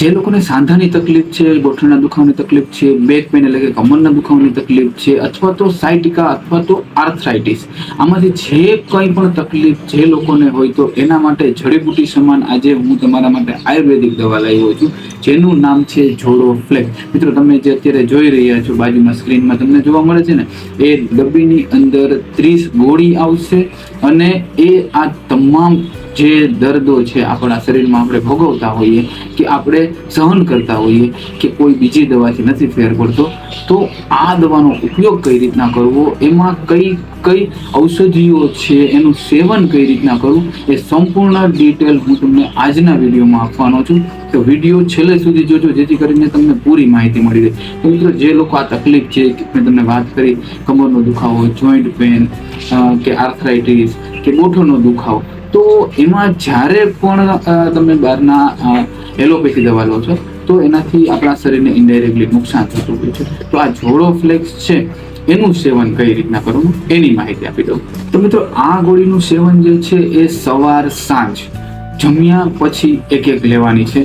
જે લોકોને સાંધાની તકલીફ છે, ગોઠણના દુખાવાની તકલીફ છે બેક પેન એટલે કે કમરના દુખાવાની તકલીફ છે, અથવા તો સાઇટિકા અથવા તો આર્થરાઇટિસ આમાંથી જે કંઈ પણ તકલીફ જે લોકોને હોય તો એના માટે જડીબુટી સમાન આજે હું તમારા માટે આયુર્વેદિક દવા લાવ્યો છું, જેનું નામ છે જોડો ફ્લેક મિત્રો, તમે જે અત્યારે જોઈ રહ્યા છો બાજુમાં સ્ક્રીનમાં તમને જોવા મળે છે ને, એ ડબ્બીની અંદર ત્રીસ ગોળી આવશે અને એ આ તમામ જે દર્દો છે આપણા શરીરમાં આપણે ભોગવતા હોઈએ, કે આપણે સહન કરતા હોઈએ, કે કોઈ બીજી દવાથી નથી ફેર પડતો, તો આ દવાનો ઉપયોગ કઈ રીતના કરવો, એમાં કઈ કઈ ઔષધિઓ છે, એનું સેવન કઈ રીતના કરવું, એ સંપૂર્ણ ડિટેલ હું તમને આજના વિડીયોમાં આપવાનો છું. તો વીડિયો છેલ્લે સુધી જોજો, જેથી કરીને તમને પૂરી માહિતી મળી રહે. તો મિત્રો, જે લોકો આ તકલીફ છે મેં તમને વાત કરી, કમરનો દુખાવો જોઈન્ટ પેન કે આર્થરાઇટિસ કે ગોઠણનો દુખાવો તો એમાં જ્યારે પણ તમે બહારના એલોપેથી દવા લો છો, તો એનાથી આપણા શરીરને ઇન્ડાયરેક્ટલી નુકસાન થતું હોય છે. તો આ જોડો ફ્લેક્સ છે, એનું સેવન કઈ રીતના કરવું, એની માહિતી આપી દઉં. તો મિત્રો, આ ગોળીનું સેવન જે છે એ સવાર, સાંજ, જમ્યા પછી એક એક લેવાની છે.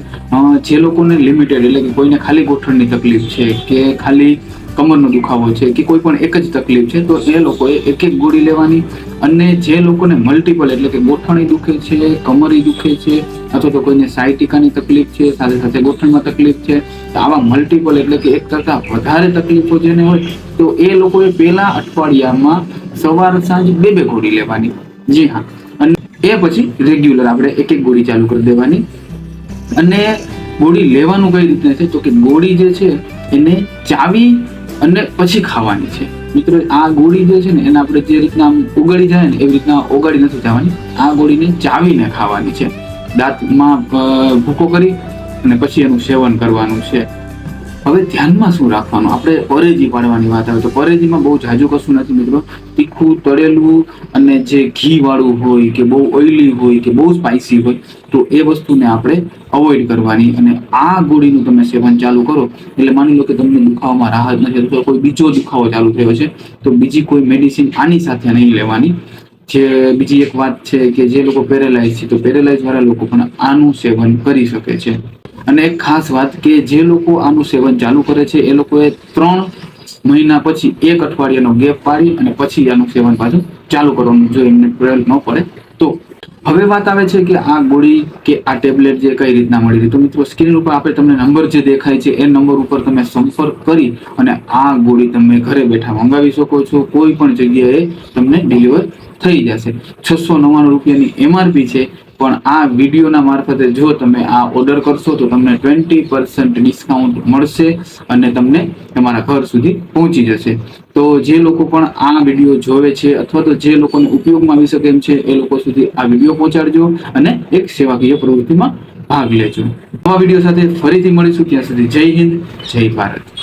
જે લોકોને લિમિટેડ એટલે કે કોઈને ખાલી ગોઠણની તકલીફ છે કે ખાલી કમરનો દુખાવો છે કે કોઈ પણ એક જ તકલીફ છે, તો એ લોકોએ એક એક ગોળી લેવાની અને જે લોકોને મલ્ટિપલ એટલે કે ગોઠણી દુખે છે, કમરી દુખે છે, અથવા તો કોઈને સાયટિકાની તકલીફ છે, સાથે સાથે ગોઠણમાં તકલીફ છે, તો આવા મલ્ટિપલ એટલે કે એક કરતાં વધારે તકલીફો જેને હોય, તો એ લોકોએ પહેલા અઠવાડિયામાં સવાર સાંજ બે બે ગોળી લેવાની. જી હા. અને એ પછી રેગ્યુલર આપણે એક એક ગોળી ચાલુ કરી દેવાની. અને ગોળી લેવાનું કઈ રીતના છે? તો કે ગોળી જે છે, એને ચાવી અને પછી ખાવાની છે. મિત્રો, આ ગોળી જે છે ને, એને આપણે જે રીતના ઉગાડી જાય ને, એવી રીતના ઓગાળી નથી જવાની. આ ગોળીને ચાવીને ખાવાની છે. દાંતમાં ભૂકો કરી અને પછી એનું સેવન કરવાનું છે. હવે ધ્યાનમાં શું રાખવાનું? આપણે પરેજી પાડવાની વાત આવે તો પરેજીમાં બહુ જાજુ કશું નથી મિત્રો. તીખું, તળેલું અને જે ઘી વાળું હોય કે બહુ ઓઇલી હોય કે બહુ સ્પાઇસી હોય તો એ વસ્તુને આપણે અવોઇડ કરવાની અને આ ગોળીનું તમે સેવન ચાલુ કરો. એટલે માની લો કે તમને દુખાવામાં રાહત નથી અથવા કોઈ બીજો દુખાવો ચાલુ થયો છે, તો બીજી કોઈ મેડિસિન આની સાથે નહીં લેવાની. જે બીજી એક વાત છે કે જે લોકો પેરેલાઇઝ છે, તો પેરેલાઇઝ વાળા લોકો પણ આનું સેવન કરી શકે છે. અને એક ખાસ વાત કે જે લોકો આનું સેવન ચાલુ કરે છે, એ લોકોએ ત્રણ મહિના પછી એક અઠવાડિયાનો ગેપ પાડી અને પછી આનું સેવન પાછું ચાલુ કરવાનું, જો એમને ટ્રેલ ન પડે. તો હવે વાત આવે છે કે આ ગોળી કે આ ટેબ્લેટ જે કઈ રીતના મળી રહી. તો મિત્રો, સ્ક્રીન ઉપર આપણે તમને નંબર જે દેખાય છે, એ નંબર ઉપર તમે સંપર્ક કરી અને આ ગોળી તમે ઘરે બેઠા મંગાવી શકો છો. કોઈ પણ જગ્યાએ તમને ડિલિવર થઈ જશે. છસો નવ્વાણું રૂપિયાની એમઆરપી છે પણ આ વિડીયોના મારફતે જો તમે આ ઓર્ડર કરશો તો તમને ટ્વેન્ટી પર્સન્ટ ડિસ્કાઉન્ટ મળશે અને તમને તમારા ઘર સુધી પહોંચી જશે. તો જે લોકો પણ આ વીડિયો જોવે છે અથવા તો જે લોકોને ઉપયોગમાં આવી શકે એમ છે, એ લોકો સુધી આ વીડિયો પહોંચાડજો અને એક સેવાકીય પ્રવૃત્તિમાં ભાગ લેજો. નવા વીડિયો સાથે ફરીથી મળીશું. ત્યાં સુધી જય હિન્દ, જય ભારત.